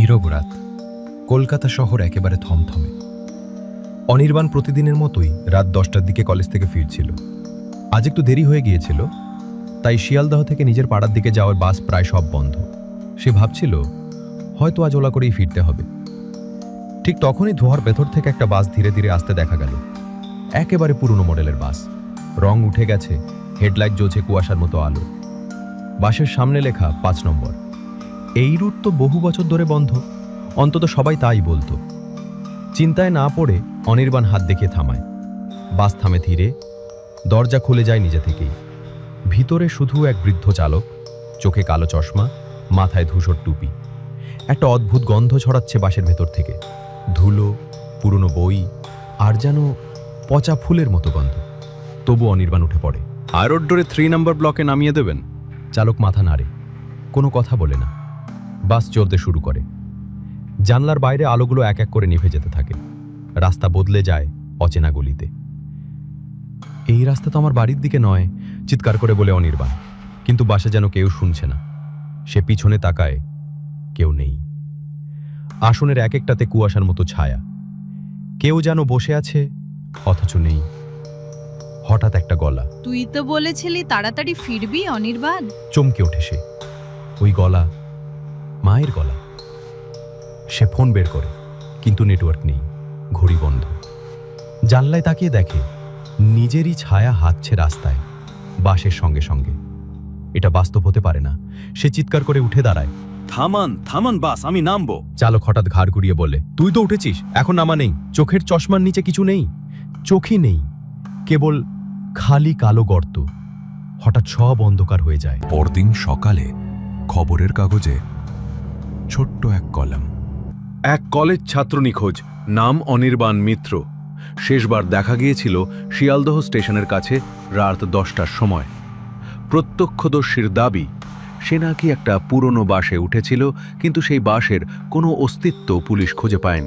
নীরব রাত। কলকাতা শহর একেবারে থমথমে। অনির্বাণ প্রতিদিনের মতোই রাত দশটার দিকে কলেজ থেকে ফিরছিল। আজ একটু দেরি হয়ে গিয়েছিল, তাই শিয়ালদহ থেকে নিজের পাড়ার দিকে যাওয়ার বাস প্রায় সব বন্ধ। সে ভাবছিল, হয়তো আজ ওলা করেই ফিরতে হবে। ঠিক তখনই ধোয়ার ভেতর থেকে একটা বাস ধীরে ধীরে আসতে দেখা গেল। একেবারে পুরনো মডেলের বাস। রং উঠে গেছে, হেডলাইট জ্বলছে কুয়াশার মতো আলো। বাসের সামনে লেখা পাঁচ নম্বর। এই রুট তো বহু বছর ধরে বন্ধ। অন্তত সবাই তাই বলতো। চিন্তায় না পড়ে অনির্বাণ হাত দেখিয়ে থামায়। বাস থামে ধীরে দরজা খুলে যায় নিজে থেকেই। ভিতরে শুধু এক বৃদ্ধ চালক চোখে কালো চশমা মাথায় ধূসর টুপি। একটা অদ্ভুত গন্ধ ছড়াচ্ছে বাসের ভেতর থেকে। ধুলো পুরনো বই আর যেন পচা ফুলের মতো গন্ধ। তবু অনির্বাণ উঠে পড়ে। আরোড্ডোরে থ্রি নম্বর ব্লকে নামিয়ে দেবেন? চালক মাথা নাড়ে। কোনো কথা বলে না। বাস চলতে শুরু করে। জানলার বাইরে আলোগুলো এক এক করে নিভে যেতে থাকে। রাস্তা বদলে যায় অচেনা গলিতে। এই রাস্তা তো আমার বাড়ির দিকে নয় চিৎকার করে বলে অনির্বাণ। কিন্তু বাসে যেন কেউ শুনছে না। সে পিছনে তাকায় কেউ নেই। আসনের এক একটাতে কুয়াশার মতো ছায়া। কেউ যেন বসে আছে অথচ নেই। হঠাৎ একটা গলা। তুই তো বলেছিলি তাড়াতাড়ি ফিরবি অনির্বাণ। চমকে ওঠে সে। ওই গলা মায়ের গলা। সে ফোন বের করে কিন্তু নেটওয়ার্ক নেই ঘড়ি বন্ধ। জানলায় তাকিয়ে দেখে নিজেরই ছায়া হাঁটছে রাস্তায় বাসের সঙ্গে সঙ্গে। এটা বাস্তব হতে পারে না। সে চিৎকার করে উঠে দাঁড়ায়। থামান থামান বাস আমি নামবো। চালক হঠাৎ ঘাড় ঘুরিয়ে বলে তুই তো উঠেছিস এখন নামা নেই। চোখের চশমার নিচে কিছু নেই। চোখই নেই। কেবল খালি কালো গর্ত। হঠাৎ সব অন্ধকার হয়ে যায়। পরদিন সকালে খবরের কাগজে ছোট্ট এক কলাম। এক কলেজ ছাত্র নিখোঁজ নাম অনির্বাণ মিত্র। শেষবার দেখা গিয়েছিল শিয়ালদহ স্টেশনের কাছে রাত দশটার সময়। প্রত্যক্ষদর্শীর দাবি, সে নাকি একটা পুরনো বাসে উঠেছিল, কিন্তু সেই বাসের কোনো অস্তিত্ব পুলিশ খুঁজে পায়নি।